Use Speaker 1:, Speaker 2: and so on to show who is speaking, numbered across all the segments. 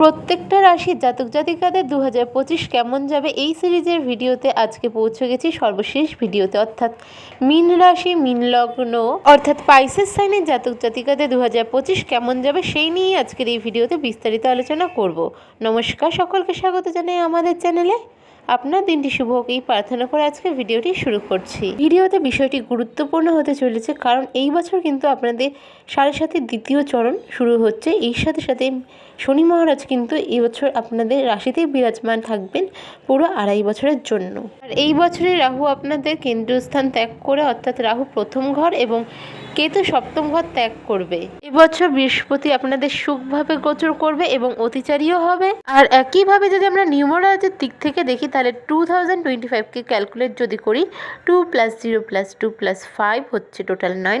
Speaker 1: প্রত্যেকটা রাশির জাতক জাতিকাদের দু হাজার পঁচিশ কেমন যাবে এই সিরিজের ভিডিওতে আজকে পৌঁছে গেছি সর্বশেষ ভিডিওতে। অর্থাৎ মিন রাশি, মীন লগ্ন, অর্থাৎ পাইসেস সাইনের জাতক জাতিকাদের দু হাজার পঁচিশ কেমন যাবে সেই নিয়েই আজকের এই ভিডিওতে বিস্তারিত আলোচনা করব। নমস্কার, সকলকে স্বাগত জানাই আমাদের চ্যানেলে। আপনার দিনটি শুভ হোক, এই প্রার্থনা করে আজকে ভিডিওটি শুরু করছি। ভিডিওতে বিষয়টি গুরুত্বপূর্ণ হতে চলেছে, কারণ এই বছর কিন্তু আপনাদের সাড়ে সাথে দ্বিতীয় চরণ শুরু হচ্ছে। এই সাথে সাথে শনি মহারাজ কিন্তু এবছর আপনাদের রাশিতেই বিরাজমান থাকবেন পুরো আড়াই বছরের জন্য। আর এই বছরে রাহু আপনাদের কেন্দ্রস্থান ত্যাগ করে, অর্থাৎ রাহু প্রথম ঘর এবং কেতু সপ্তম ঘর ত্যাগ করবে। এবছর বৃহস্পতি আপনাদের সুখভাবে গোচর করবে এবং অতিচারীও হবে। আর একইভাবে যদি আমরা নিউমোরাজের দিক থেকে দেখি, তাহলে টু থাউজেন্ড টোয়েন্টি ফাইভকে ক্যালকুলেট যদি করি two plus zero plus two plus five হচ্ছে টোটাল নাইন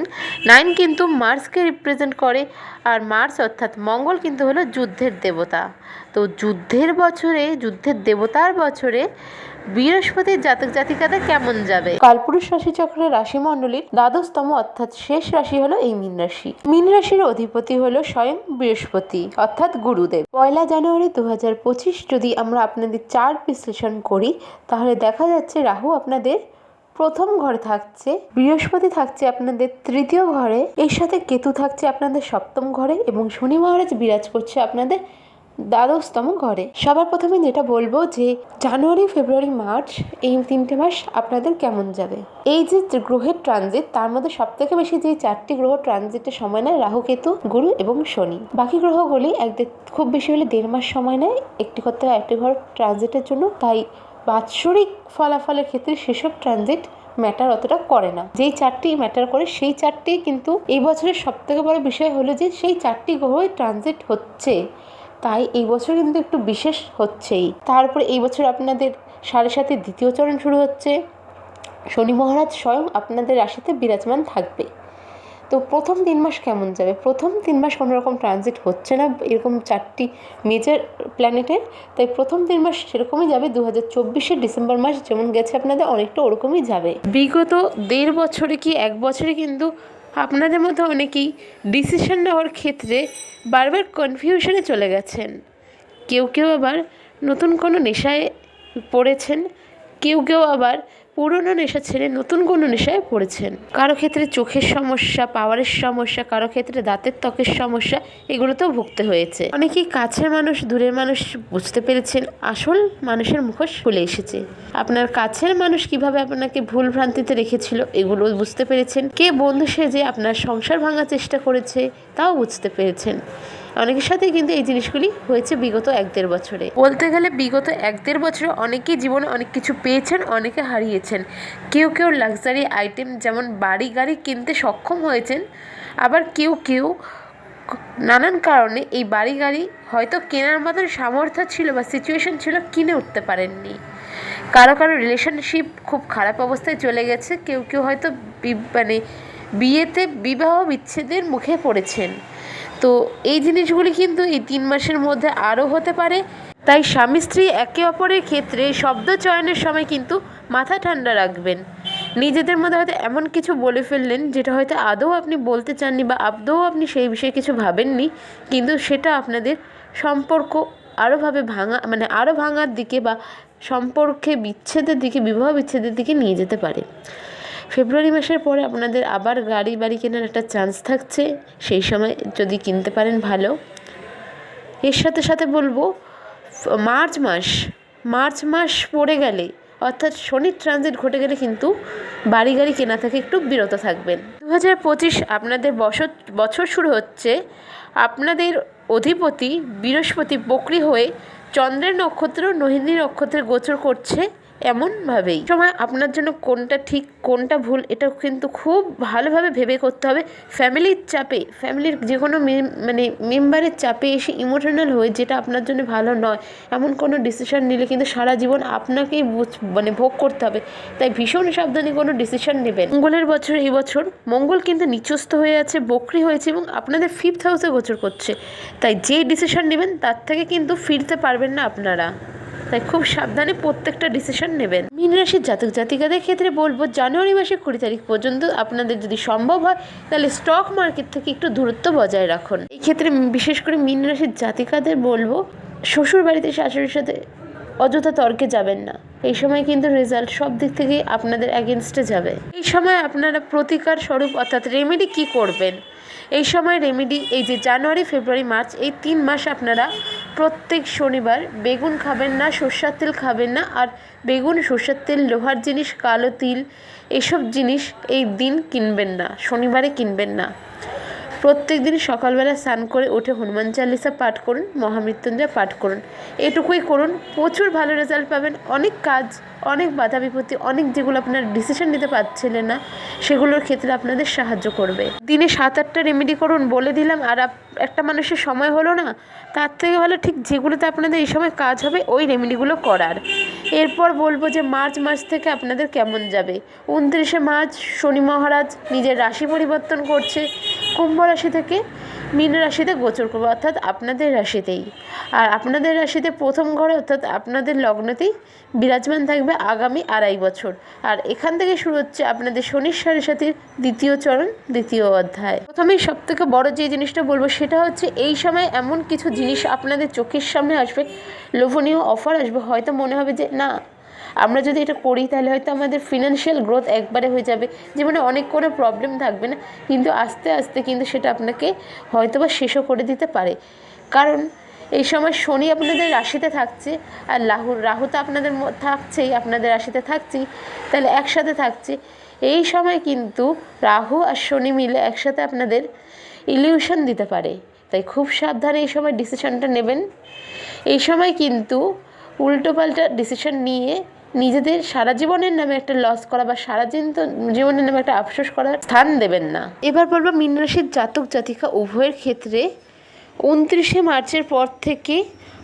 Speaker 1: নাইন কিন্তু মার্সকে রিপ্রেজেন্ট করে, আর মার্স অর্থাৎ মঙ্গল কিন্তু হলো যুদ্ধের দেবতা। তো যুদ্ধের বছরে, যুদ্ধের দেবতার বছরে বৃহস্পতির জাতক জাতিকাদের কেমন যাবে? কালপুরুষ রাশি চক্রের রাশিমণ্ডলীর দ্বাদশতম অর্থাৎ শেষ রাশি হলো এই মীন রাশি। মীন রাশির অধিপতি হলো স্বয়ং বৃহস্পতি, অর্থাৎ গুরুদেব। পয়লা জানুয়ারি দু হাজার পঁচিশ যদি আমরা আপনাদের চার বিশ্লেষণ করি, তাহলে দেখা যাচ্ছে রাহু আপনাদের প্রথম ঘরে থাকছে, বৃহস্পতি থাকছে আপনাদের তৃতীয় ঘরে, এর সাথে কেতু থাকছে আপনাদের সপ্তম ঘরে এবং শনি মহারাজ বিরাজ করছে আপনাদের দ্বাদশতম ঘরে। সবার প্রথমে যেটা বলব যে, জানুয়ারি, ফেব্রুয়ারি, মার্চ, এই তিনটে মাস আপনাদের কেমন যাবে? এই যে গ্রহের ট্রানজিট, তার মধ্যে সব থেকে বেশি যে চারটি গ্রহ ট্রানজিটের সময় নেয়, রাহু, কেতু, গুরু এবং শনি। বাকি গ্রহগুলি এক খুব বেশি হলে দেড় মাস সময় নেয়, একটি থেকে একটি ঘর ট্রানজিটের জন্য, তাই বাৎসরিক ফলাফলের ক্ষেত্রে সেসব ট্রানজিট ম্যাটার অতটা করে না। যেই চারটি ম্যাটার করে, সেই চারটি কিন্তু এই বছরের সব থেকে বড় বিষয় হলো যে, সেই চারটি গ্রহই ট্রানজিট হচ্ছে। তাই এই বছর কিন্তু একটু বিশেষ হচ্ছেই। তারপরে এই বছর আপনাদের সাড়ে সাথে দ্বিতীয় চরণ শুরু হচ্ছে। শনি মহারাজ স্বয়ং আপনাদের রাশিতে বিরাজমান থাকবে। তো প্রথম তিন মাস কেমন যাবে? প্রথম তিন মাস কোনো রকম ট্রানজিট হচ্ছে না, এরকম চারটি মেজর প্ল্যানেটের তাই প্রথম তিন মাস সেরকমই যাবে দু হাজার ডিসেম্বর মাস যেমন গেছে আপনাদের, অনেকটা ওরকমই যাবে। বিগত দেড় বছরে কি, এক বছরে কিন্তু আপনাদের মধ্যে অনেকেই ডিসিশন নেওয়ার ক্ষেত্রে বারবার কনফিউশনে চলে গেছেন। কেউ কেউ আবার নতুন কোনো নেশায় পড়েছেন, কেউ কেউ আবার পুরনো নেশা ছেড়ে নতুন কোনো নেশায় পড়েছেন। কারও ক্ষেত্রে চোখের সমস্যা, পাওয়ারের সমস্যা, কারও ক্ষেত্রে দাঁতের ত্বকের সমস্যা, এগুলোতেও ভুগতে হয়েছে। অনেকেই কাছের মানুষ, দূরের মানুষ বুঝতে পেরেছেন, আসল মানুষের মুখোশ খুলে এসেছে। আপনার কাছের মানুষ কীভাবে আপনাকে ভুল ভ্রান্তিতে রেখেছিল, এগুলো বুঝতে পেরেছেন। কে বন্ধু সেজে আপনার সংসার ভাঙার চেষ্টা করেছে, তাও বুঝতে পেরেছেন। অনেকের সাথে কিন্তু এই জিনিসগুলি হয়েছে বিগত এক দেড় বছরে। বলতে গেলে বিগত এক দেড় বছরে অনেকেই জীবনে অনেক কিছু পেয়েছেন, অনেকে হারিয়েছেন। কেউ কেউ লাক্সারি আইটেম যেমন বাড়ি গাড়ি কিনতে সক্ষম হয়েছেন, আবার কেউ কেউ নানান কারণে এই বাড়ি গাড়ি হয়তো কেনার মতন সামর্থ্য ছিল বা সিচুয়েশন ছিল কিনে উঠতে পারেননি। কারও কারও রিলেশনশিপ খুব খারাপ অবস্থায় চলে গেছে, কেউ কেউ হয়তো মানে বিয়েতে বিবাহ বিচ্ছেদের মুখে পড়েছেন। তো এই জিনিসগুলি কিন্তু এই তিন মাসের মধ্যে আরও হতে পারে। তাই স্বামী স্ত্রী একে অপরের ক্ষেত্রে শব্দ চয়নের সময় কিন্তু মাথা ঠান্ডা রাখবেন। নিজেদের মধ্যে হয়তো এমন কিছু বলে ফেললেন, যেটা হয়তো আদৌ আপনি বলতে চাননি বা আদৌ আপনি সেই বিষয়ে কিছু ভাবেননি, কিন্তু সেটা আপনাদের সম্পর্ক আরোভাবে ভাঙা মানে আরও ভাঙার দিকে বা সম্পর্কে বিচ্ছেদের দিকে, বিবাহ বিচ্ছেদের দিকে নিয়ে যেতে পারে। ফেব্রুয়ারি মাসের পরে আপনাদের আবার গাড়ি বাড়ি কেনার একটা চান্স থাকছে, সেই সময় যদি কিনতে পারেন ভালো। এর সাথে সাথে বলব, মার্চ মাস মার্চ মাস পড়ে গেলে, অর্থাৎ শনির ট্রানজিট ঘটে গেলে কিন্তু বাড়ি গাড়ি কেনা থেকে একটু বিরত থাকবেন। দু হাজার পঁচিশ আপনাদের বছর বছর শুরু হচ্ছে, আপনাদের অধিপতি বৃহস্পতি বকরি হয়ে চন্দ্রের নক্ষত্র রোহিণী নক্ষত্রে গোচর করছে। এমনভাবেই। সময় আপনার জন্য কোনটা ঠিক, কোনটা ভুল এটা কিন্তু খুব ভালোভাবে ভেবে করতে হবে। ফ্যামিলির চাপে, ফ্যামিলির যে কোনো মানে মেম্বারের চাপে এসে ইমোশনাল হয়ে যেটা আপনার জন্য ভালো নয়, এমন কোনো ডিসিশন নিলে কিন্তু সারা জীবন আপনাকেই মানে ভোগ করতে হবে। তাই ভীষণ সাবধানে কোনো ডিসিশন নেবেন। মঙ্গলের বছর, এই বছর মঙ্গল কিন্তু নিচস্থ হয়ে আছে, বকরি হয়েছে এবং আপনাদের ফিফথ হাউসে গোচর করছে। তাই যে ডিসিশন নেবেন তার থেকে কিন্তু ফিরতে পারবেন না আপনারা। তাই খুব সাবধানে প্রত্যেকটা ডিসিশন নেবেন। মীন রাশির জাতক জাতিকাদের ক্ষেত্রে বলব, জানুয়ারি মাসের কুড়ি তারিখ পর্যন্ত আপনাদের যদি সম্ভব হয়, তাহলে স্টক মার্কেট থেকে একটু দূরত্ব বজায় রাখুন। এই ক্ষেত্রে বিশেষ করে মীন রাশির জাতিকাদের বলব, শ্বশুর বাড়িতে শাশুড়ির সাথে অযথা তর্কে যাবেন না। এই সময় কিন্তু রেজাল্ট সব দিক থেকেই আপনাদের অ্যাগেনস্টে যাবে। এই সময় আপনারা প্রতিকার স্বরূপ অর্থাৎ রেমেডি কি করবেন? এই সময় রেমেডি এই যে জানুয়ারি, ফেব্রুয়ারি, মার্চ, এই তিন মাস আপনারা প্রত্যেক শনিবার বেগুন খাবেন না, সর্ষার তেল খাবেন না, আর বেগুন, সর্ষার তেল, লোহার জিনিস, কালো তিল, এসব জিনিস এই দিন কিনবেন না, শনিবারে কিনবেন না। প্রত্যেক দিন সকালবেলা স্নান করে উঠে হনুমান চালিসা পাঠ করুন, মহামৃত্যুঞ্জয় পাঠ করুন। এটুকুই করুন, প্রচুর ভালো রেজাল্ট পাবেন, অনেক কাজ অনেক বাধা বিপত্তি, অনেক যেগুলো আপনার ডিসিশন নিতে পারছিলেন না, সেগুলোর ক্ষেত্রে আপনাদের সাহায্য করবে। দিনে সাত, আটটা রেমেডি করুন, বলে দিলাম, আর একটা মানুষের সময় হলো না, তার থেকে ভালো ঠিক যেগুলোতে আপনাদের এই সময় কাজ হবে, ওই রেমেডিগুলো করার। এরপর বলব যে মার্চ, মাস থেকে আপনাদের কেমন যাবে? উনত্রিশে মার্চ, শনি মহারাজ নিজের রাশি পরিবর্তন করছে, কুম্ভ রাশি থেকে মীন রাশিতে গোচর করবে, অর্থাৎ আপনাদের রাশিতেই। আর আপনাদের রাশিতে প্রথম ঘরে, অর্থাৎ আপনাদের লগ্নতেই বিরাজমান থাকবে আগামী আড়াই বছর। আর এখান থেকে শুরু হচ্ছে আপনাদের শনির সাড়ে সাথীর দ্বিতীয় চরণ, দ্বিতীয় অধ্যায়। প্রথমেই সব থেকে বড় যে জিনিসটা বলব, সেটা হচ্ছে এই সময় এমন কিছু জিনিস আপনাদের চোখের সামনে আসবে, লোভনীয় অফার আসবে, হয়তো মনে হবে যে, না, আমরা যদি এটা করি, তাহলে হয়তো আমাদের ফিনান্সিয়াল গ্রোথ একবারে হয়ে যাবে। জীবনে অনেক কোনো প্রবলেম থাকবে না, কিন্তু আস্তে আস্তে কিন্তু সেটা আপনাকে হয়তো বা শেষও করে দিতে পারে। কারণ এই সময় শনি আপনাদের রাশিতে থাকছে আর রাহু রাহু তো আপনাদের থাকছেই, আপনাদের রাশিতে থাকছেই, তাহলে একসাথে থাকছে। এই সময় কিন্তু রাহু আর শনি মিলে একসাথে আপনাদের ইলিউশন দিতে পারে। তাই খুব সাবধানে এই সময় ডিসিশনটা নেবেন। এই সময় কিন্তু উল্টোপাল্টা ডিসিশন নিয়ে নিজেদের সারা জীবনের নামে একটা লস করা বা সারা জীবন- জীবনের নামে একটা আফসোস করার স্থান দেবেন না। এবার বলব মীন রাশির জাতক জাতিকা উভয়ের ক্ষেত্রে উনত্রিশে মার্চের পর থেকে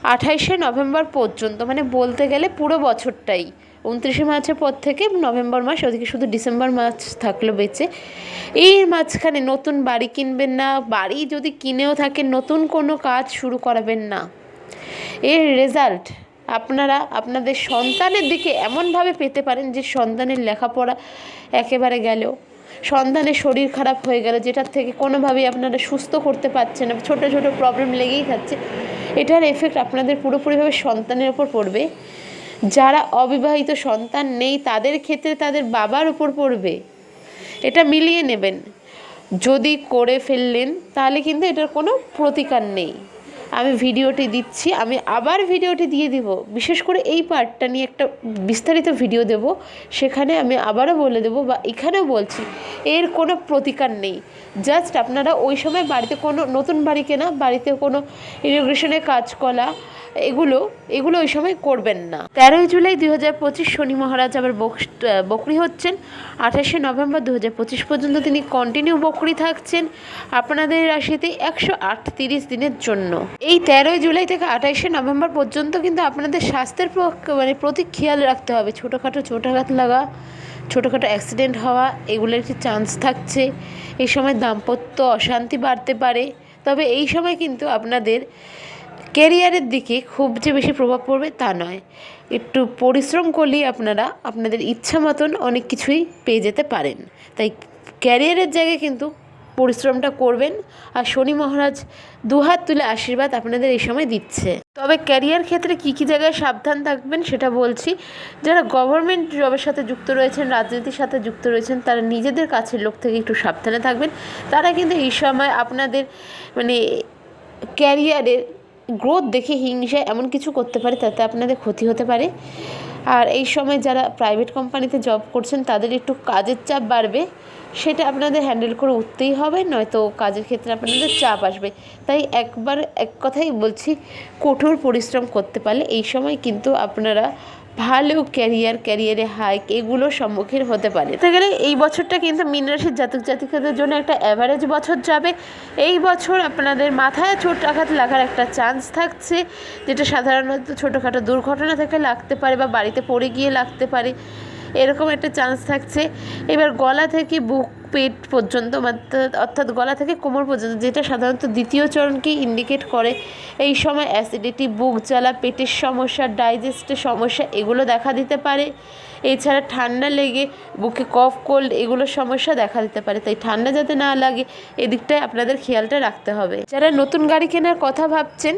Speaker 1: আঠাইশে নভেম্বর পর্যন্ত মানে বলতে গেলে পুরো বছরটাই। উনত্রিশে মার্চের পর থেকে নভেম্বর মাস, ওদিকে শুধু ডিসেম্বর মাস থাকল বেঁচে। এই মাঝখানে নতুন বাড়ি কিনবেন না, বাড়ি যদি কিনেও থাকে নতুন কোনো কাজ শুরু করাবেন না। এর রেজাল্ট আপনারা আপনাদের সন্তানের দিকে এমনভাবে পেতে পারেন যে সন্তানের লেখাপড়া একেবারে গেল। সন্তানের শরীর খারাপ হয়ে গেল, যেটার থেকে কোনোভাবেই আপনারা সুস্থ করতে পারছেন না, ছোটো ছোটো প্রবলেম লেগেই থাকছে। এটার এফেক্ট আপনাদের পুরোপুরিভাবে সন্তানের ওপর পড়বে। যারা অবিবাহিত সন্তান নেই, তাদের ক্ষেত্রে তাদের বাবার উপর পড়বে। এটা মিলিয়ে নেবেন। যদি করে ফেললেন, তাহলে কিন্তু এটার কোনো প্রতিকার নেই। আমি ভিডিওটি দিচ্ছি, আমি আবার ভিডিওটি দিয়ে দিব। বিশেষ করে এই পার্টটা নিয়ে একটা বিস্তারিত ভিডিও দেব, সেখানে আমি আবারও বলে দেব বা এখানেও বলছি, এর কোনো প্রতিকার নেই। জাস্ট আপনারা ওই সময় বাড়িতে কোনো নতুন বাড়ি কেনা, বাড়িতে কোনো ইরিগেশনের কাজ করা এগুলো এগুলো ওই সময় করবেন না। তেরোই জুলাই দুই হাজার পঁচিশ শনি মহারাজ আবার বক- বকরি হচ্ছেন। আঠাশে নভেম্বর দু হাজার পঁচিশ পর্যন্ত তিনি কন্টিনিউ বকরি থাকছেন আপনাদের রাশিতে একশো আটত্রিশ দিনের জন্য। এই তেরোই জুলাই থেকে আঠাশে নভেম্বর পর্যন্ত কিন্তু আপনাদের স্বাস্থ্যের পক্ষে মানে প্রতি খেয়াল রাখতে হবে। ছোটোখাটো চোটাঘাত লাগা, ছোটোখাটো অ্যাক্সিডেন্ট হওয়া, এগুলোর একটি চান্স থাকছে? এই সময় দাম্পত্য অশান্তি বাড়তে পারে। তবে এই সময় কিন্তু আপনাদের ক্যারিয়ারের দিকে খুব যে বেশি প্রভাব পড়বে তা নয়। একটু পরিশ্রম করলেই আপনারা আপনাদের ইচ্ছা মতন অনেক কিছুই পেয়ে যেতে পারেন। তাই ক্যারিয়ারের জায়গায় কিন্তু পরিশ্রমটা করবেন আর শনি মহারাজ দুহাত তুলে আশীর্বাদ আপনাদের এই সময় দিচ্ছে। তবে ক্যারিয়ার ক্ষেত্রে কী কী জায়গায় সাবধান থাকবেন সেটা বলছি। যারা গভর্নমেন্ট জবের সাথে যুক্ত রয়েছেন, রাজনীতির সাথে যুক্ত রয়েছেন, তারা নিজেদের কাছের লোক থেকে একটু সাবধানে থাকবেন। তারা কিন্তু এই সময় আপনাদের মানে ক্যারিয়ারের গ্রোথ দেখে হিংসা এমন কিছু করতে পারে তাতে আপনাদের ক্ষতি হতে পারে। আর এই সময় যারা প্রাইভেট কোম্পানিতে জব করছেন, তাদের একটু কাজের চাপ বাড়বে, সেটা আপনাদের হ্যান্ডেল করে উঠতেই হবে, নয়তো কাজের ক্ষেত্রে আপনাদের চাপ আসবে। তাই একবার এক কথাই বলছি, কঠোর পরিশ্রম করতে পারলে এই সময় কিন্তু আপনারা ভালো ক্যারিয়ার ক্যারিয়ারে হাইক এগুলোর সম্মুখীন হতে পারে। তো গেলে এই বছরটা কিন্তু মিন রাশির জাতক জাতিকাদের জন্য একটা অ্যাভারেজ বছর যাবে। এই বছর আপনাদের মাথায় চোট আঘাত লাগার একটা চান্স থাকছে, যেটা সাধারণত ছোটোখাটো দুর্ঘটনা থেকে লাগতে পারে বা বাড়িতে পড়ে গিয়ে লাগতে পারে। এরকম একটা চান্স থাকছে। এবার গলা থেকে বুক, পেট পর্যন্ত, অর্থাৎ গলা থেকে কোমর পর্যন্ত, যেটা সাধারণত দ্বিতীয় চরণকে ইন্ডিকেট করে, এই সময় অ্যাসিডিটি বুক জ্বালা, পেটের সমস্যা ডাইজেস্টের সমস্যা, এগুলো দেখা দিতে পারে। এছাড়া ঠান্ডা লেগে বুকে কফ, কোল্ড এগুলোর সমস্যা দেখা দিতে পারে। তাই ঠান্ডা যাতে না লাগে, এদিকটায় আপনাদের খেয়ালটা রাখতে হবে। যারা নতুন গাড়ি কেনার কথা ভাবছেন,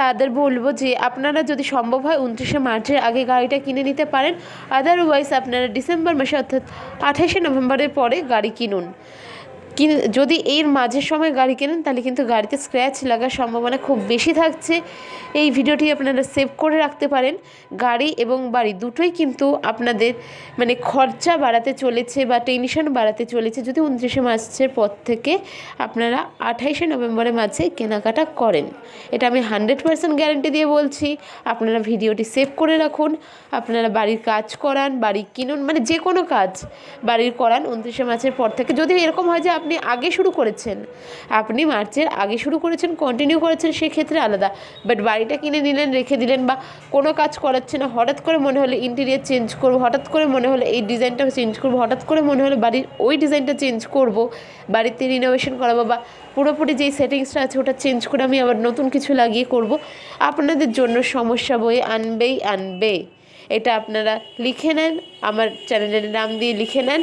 Speaker 1: তাদের বলব যে আপনারা যদি সম্ভব হয় উনত্রিশে মার্চের আগে গাড়িটা কিনে নিতে পারেন। আদারওয়াইজ আপনারা ডিসেম্বর মাসে অর্থাৎ আঠাশে নভেম্বরের পরে গাড়ি কিনুন। যদি এর মাঝের সময় গাড়ি কেনেন, তাহলে কিন্তু গাড়িতে স্ক্র্যাচ লাগার সম্ভাবনা খুব বেশি থাকছে। এই ভিডিওটি আপনারা সেভ করে রাখতে পারেন। গাড়ি এবং বাড়ি দুটোই কিন্তু আপনাদের মানে খরচা বাড়াতে চলেছে বা টেনশন বাড়াতে চলেছে যদি উনত্রিশে মার্চের পর থেকে আপনারা আঠাইশে নভেম্বরের মাঝে কেনাকাটা করেন। এটা আমি হান্ড্রেড পার্সেন্ট গ্যারেন্টি দিয়ে বলছি। আপনারা ভিডিওটি সেভ করে রাখুন। আপনারা বাড়ির কাজ করান, বাড়ি কিনুন মানে যে কোনো কাজ বাড়ির করান উনত্রিশে মার্চের পর থেকে। যদি এরকম হয় যে আপনি আগে শুরু করেছেন। আপনি মার্চের আগে শুরু করেছেন কন্টিনিউ করেছেন সেক্ষেত্রে আলাদা। বাট বাড়িটা কিনে নিলেন, রেখে দিলেন বা কোনো কাজ করাচ্ছে না, হঠাৎ করে মনে হলো ইন্টেরিয়ার চেঞ্জ করব, হঠাৎ করে মনে হলো এই ডিজাইনটা চেঞ্জ করব, হঠাৎ করে মনে হলো বাড়ির ওই ডিজাইনটা চেঞ্জ করব বাড়িতে রিনোভেশন করাবো বা পুরোপুরি যেই সেটিংসটা আছে ওটা চেঞ্জ করে আমি আবার নতুন কিছু লাগিয়ে করব। আপনাদের জন্য সমস্যা বয়ে আনবেই আনবে। এটা আপনারা লিখে নেন, আমার চ্যানেলের নাম দিয়ে লিখে নেন।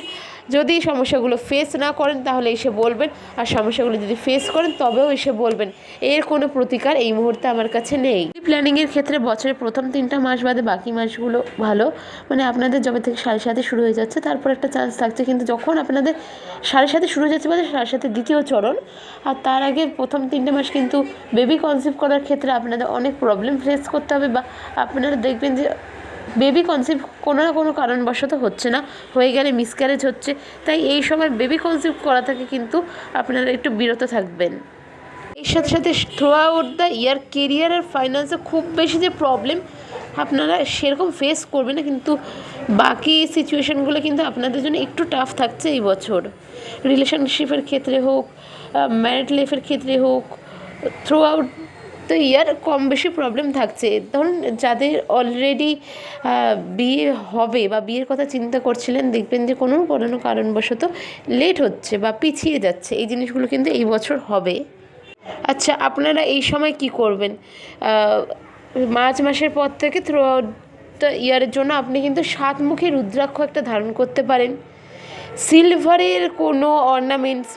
Speaker 1: যদি এই সমস্যাগুলো ফেস না করেন, তাহলে এসে বলবেন। আর সমস্যাগুলো যদি ফেস করেন, তবেও এসে বলবেন। এর কোনো প্রতিকার এই মুহূর্তে আমার কাছে নেই। প্ল্যানিংয়ের ক্ষেত্রে বছরের প্রথম তিনটা মাস বাদে বাকি মাসগুলো ভালো। মানে আপনাদের জবে থেকে সাড়ে সাথে শুরু হয়ে যাচ্ছে। তারপর একটা চান্স থাকছে। কিন্তু যখন আপনাদের সাড়ে সাথে শুরু হয়ে যাচ্ছে মানে সাড়ে সাথে দ্বিতীয় চরণ, আর তার আগে প্রথম তিনটে মাস কিন্তু বেবি কনসিভ করার ক্ষেত্রে আপনাদের অনেক প্রবলেম ফেস করতে হবে বা আপনারা দেখবেন যে বেবি কনসিভ কোনো না কোনো কারণবশত হচ্ছে না, হয়ে গেলে মিসক্যারেজ হচ্ছে, তাই এই সময় বেবি কনসিভ করা থেকে কিন্তু আপনারা একটু বিরত থাকবেন। এর সাথে সাথে throughout the year career আর ফাইন্যান্সে খুব বেশি যে প্রবলেম আপনারা সেরকম ফেস করবেন না, কিন্তু বাকি সিচুয়েশানগুলো কিন্তু আপনাদের জন্য একটু টাফ থাকছে এই বছর। রিলেশনশিপের ক্ষেত্রে হোক ম্যারিড লাইফের ক্ষেত্রে হোক থ্রু আউট তো ইয়ার কম বেশি প্রবলেম থাকছে। ধরুন যাদের অলরেডি বিয়ে হবে বা বিয়ের কথা চিন্তা করছিলেন, দেখবেন যে কোনো কোনো কারণবশত লেট হচ্ছে বা পিছিয়ে যাচ্ছে। এই জিনিসগুলো কিন্তু এই বছর হবে। আচ্ছা আপনারা এই সময় কি করবেন? মার্চ মাসের পর থেকে থ্রু আউট ইয়ারের জন্য আপনি কিন্তু সাতমুখী রুদ্রাক্ষ একটা ধারণ করতে পারেন। সিলভারের কোনো অর্নামেন্টস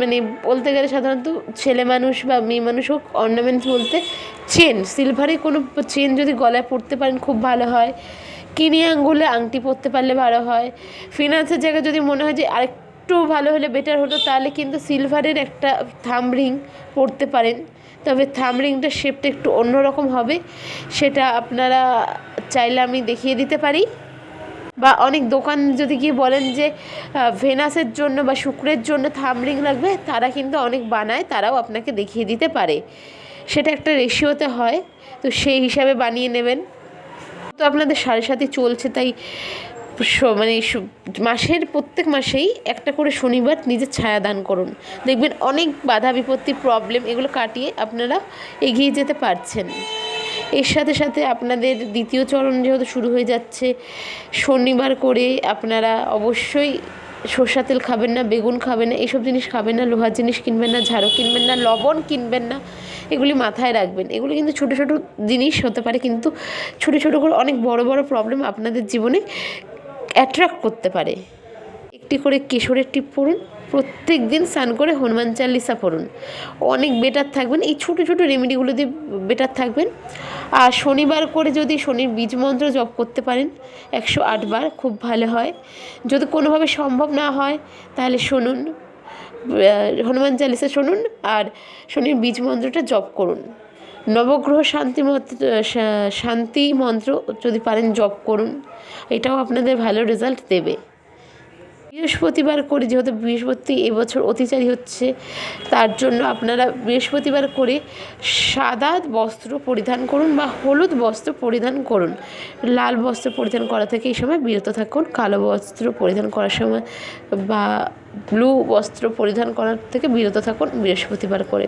Speaker 1: মানে বলতে গেলে সাধারণত ছেলে মানুষ বা মেয়ে মানুষ হোক অর্নামেন্টস বলতে চেন সিলভারে কোনো চেন যদি গলায় পরতে পারেন খুব ভালো হয়। কিনি আঙ্গুলে আংটি পরতে পারলে ভালো হয়। ফিনান্সের জায়গায় যদি মনে হয় যে আরেকটু ভালো হলে বেটার হতো, তাহলে কিন্তু সিলভারের একটা থাম রিং পরতে পারেন। তবে থাম রিংটার শেপটা একটু অন্যরকম হবে, সেটা আপনারা চাইলে আমি দেখিয়ে দিতে পারি। বা অনেক দোকান যদি গিয়ে বলেন যে ভেনাসের জন্য বা শুক্রের জন্য থামরিং লাগবে, তারা কিন্তু অনেক বানায়, তারাও আপনাকে দেখিয়ে দিতে পারে। সেটা একটা রেশিওতে হয়, তো সেই হিসাবে বানিয়ে নেবেন। তো আপনাদের সাড়ে সাথে চলছে, তাই মানে মাসের, প্রত্যেক মাসেই একটা করে শনিবার নিজের ছায়া দান করুন। দেখবেন অনেক বাধা বিপত্তি প্রবলেম এগুলো কাটিয়ে আপনারা এগিয়ে যেতে পারছেন। এর সাথে সাথে আপনাদের দ্বিতীয় চরণ যেহেতু শুরু হয়ে যাচ্ছে, শনিবার করে আপনারা অবশ্যই সর্ষা তেল খাবেন না, বেগুন খাবেন না এইসব জিনিস খাবেন না, লোহার জিনিস কিনবেন না, ঝাড়ু কিনবেন না, লবণ কিনবেন না, এগুলি মাথায় রাখবেন। এগুলো কিন্তু ছোটো ছোটো জিনিস হতে পারে, কিন্তু ছোটো ছোটো করে অনেক বড় বড় প্রবলেম আপনাদের জীবনে অ্যাট্রাক্ট করতে পারে। একটি করে কেশরের টিপ পড়ুন। প্রত্যেক দিন স্নান করে হনুমান চাল্লিশা পড়ুন। অনেক বেটার থাকবেন। এই ছোটো ছোটো রেমেডিগুলো দিয়ে বেটার থাকবেন। আর শনিবার করে যদি শনির বীজ মন্ত্র জপ করতে পারেন, একশো আটবার খুব ভালো হয়। যদি কোনোভাবে সম্ভব না হয়, তাহলে শুনুন হনুমান চালিসা শুনুন আর শনির বীজ মন্ত্রটা জপ করুন। নবগ্রহ শান্তি মন্ত্র শান্তি মন্ত্র যদি পারেন জপ করুন। এটাও আপনাদের ভালো রেজাল্ট দেবে। বৃহস্পতিবার করে, যেহেতু বৃহস্পতি এবছর অতিচারী হচ্ছে, তার জন্য আপনারা বৃহস্পতিবার করে সাদা বস্ত্র পরিধান করুন বা হলুদ বস্ত্র পরিধান করুন। লাল বস্ত্র পরিধান করা থেকে এই সময় বিরত থাকুন, কালো বস্ত্র পরিধান করার সময় বা ব্লু বস্ত্র পরিধান করার থেকে বিরত থাকুন বৃহস্পতিবার করে।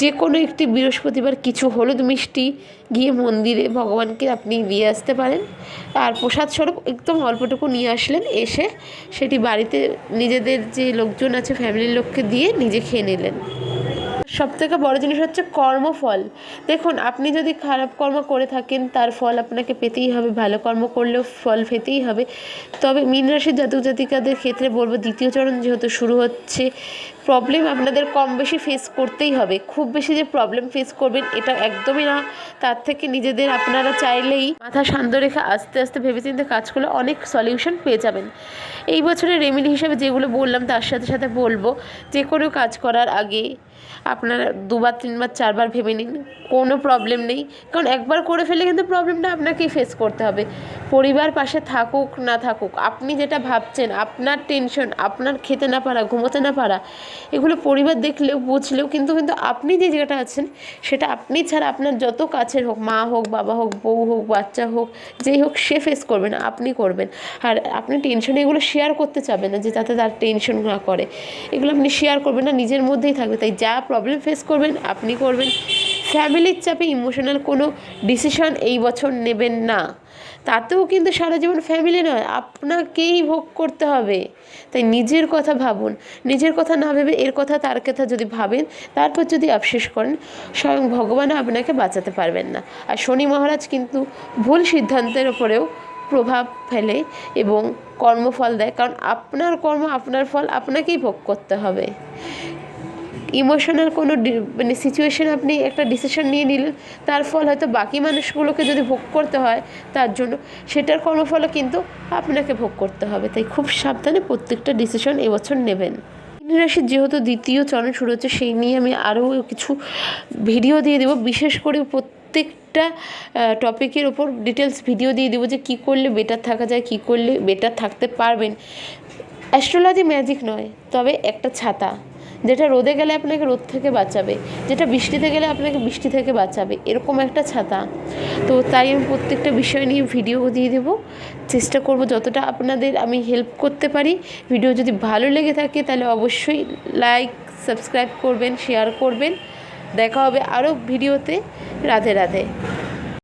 Speaker 1: যে কোনো একটি বৃহস্পতিবার কিছু হলুদ মিষ্টি গিয়ে মন্দিরে ভগবানকে আপনি দিয়ে আসতে পারেন। আর প্রসাদ স্বরূপ একদম অল্পটুকু নিয়ে আসলেন, এসে সেটি বাড়িতে নিজেদের যে লোকজন আছে ফ্যামিলির লোককে দিয়ে নিজে খেয়ে নিলেন। সব থেকে বড় জিনিস হচ্ছে কর্মফল। দেখুন, আপনি যদি খারাপ কর্ম করে থাকেন, তার ফল আপনাকে পেতেই হবে, ভালো কর্ম করলেও ফল পেতেই হবে। তবে মীন রাশির জাতক জাতিকাদের ক্ষেত্রে বলব, দ্বিতীয় চরণ যেহেতু শুরু হচ্ছে প্রবলেম আপনাদের কম বেশি ফেস করতেই হবে। খুব বেশি যে প্রবলেম ফেস করবেন, এটা একদমই না। তার থেকে নিজেদের আপনারা চাইলেই মাথা শান্ত রেখে আস্তে আস্তে ভেবেচিন্তে কাজ করলে অনেক সলিউশন পেয়ে যাবেন। এই বছরের রেমেডি হিসাবে যেগুলো বললাম, তার সাথে সাথে বলব, যে কোনো কাজ করার আগে আপনারা দুবার, তিনবার, চারবার ভেবে নিন, কোনো প্রবলেম নেই। কারণ একবার করে ফেলে কিন্তু প্রবলেমটা আপনাকেই ফেস করতে হবে। পরিবার পাশে থাকুক, না থাকুক, আপনি যেটা ভাবছেন, আপনার টেনশন আপনার খেতে না পারা, ঘুমোতে না পারা, এগুলো পরিবার দেখলেও, বুঝলেও, কিন্তু কিন্তু আপনি যে জায়গাটা আছেন, সেটা আপনি ছাড়া আপনার যত কাছের হোক, মা হোক, বাবা হোক, বউ হোক, বাচ্চা হোক, যেই হোক, সে ফেস করবে না, আপনি করবেন। আর আপনি টেনশনে এগুলো শেয়ার করতে চাবেন না, যে যাতে তার টেনশন না করে। এগুলো আপনি শেয়ার করবেন না, নিজের মধ্যেই থাকবে। তাই যা প্রবলেম ফেস করবেন, আপনি করবেন। ফ্যামিলির চাপে ইমোশনাল কোনো ডিসিশন এই বছর নেবেন না। তাতেও কিন্তু সারা জীবন ফ্যামিলি নয়, আপনাকেই ভোগ করতে হবে। তাই নিজের কথা ভাবুন, নিজের কথা না ভেবে এর কথা, তার কথা যদি ভাবেন, তারপর যদি আফসোস করেন, স্বয়ং ভগবান আপনাকে বাঁচাতে পারবেন না। আর শনি মহারাজ কিন্তু ভুল সিদ্ধান্তের ওপরেও প্রভাব ফেলে এবং কর্মফল দেয়, কারণ আপনার কর্ম, আপনার ফল আপনাকেই ভোগ করতে হবে। ইমোশনাল কোনো মানে সিচুয়েশন আপনি একটা ডিসিশন নিয়ে নিলেন, তার ফল হয়তো বাকি মানুষগুলোকে যদি ভোগ করতে হয়, তার জন্য সেটার কর্মফলও কিন্তু আপনাকে ভোগ করতে হবে। তাই খুব সাবধানে প্রত্যেকটা ডিসিশন এবছর নেবেন। রাশির যেহেতু দ্বিতীয় চরণ শুরু হচ্ছে, সেই নিয়ে আমি আরও কিছু ভিডিও দিয়ে দেবো। বিশেষ করে প্রত্যেকটা টপিকের ওপর ডিটেলস ভিডিও দিয়ে দেবো যে কী করলে বেটার থাকা যায়, কী করলে বেটার থাকতে পারবেন। অ্যাস্ট্রোলজি ম্যাজিক নয়, তবে একটা ছাতা। যেটা রোদে গেলে আপনাকে রোদ থেকে বাঁচাবে, যেটা বৃষ্টিতে গেলে আপনাকে বৃষ্টি থেকে বাঁচাবে, এরকম একটা ছাতা। তো তাই আমি প্রত্যেকটা বিষয় নিয়ে ভিডিও দিয়ে দেবো। চেষ্টা করব যতটা আপনাদের আমি হেল্প করতে পারি। ভিডিও যদি ভালো লেগে থাকে তাহলে অবশ্যই লাইক সাবস্ক্রাইব করবেন শেয়ার করবেন। দেখা হবে আরও ভিডিওতে। রাধে রাধে।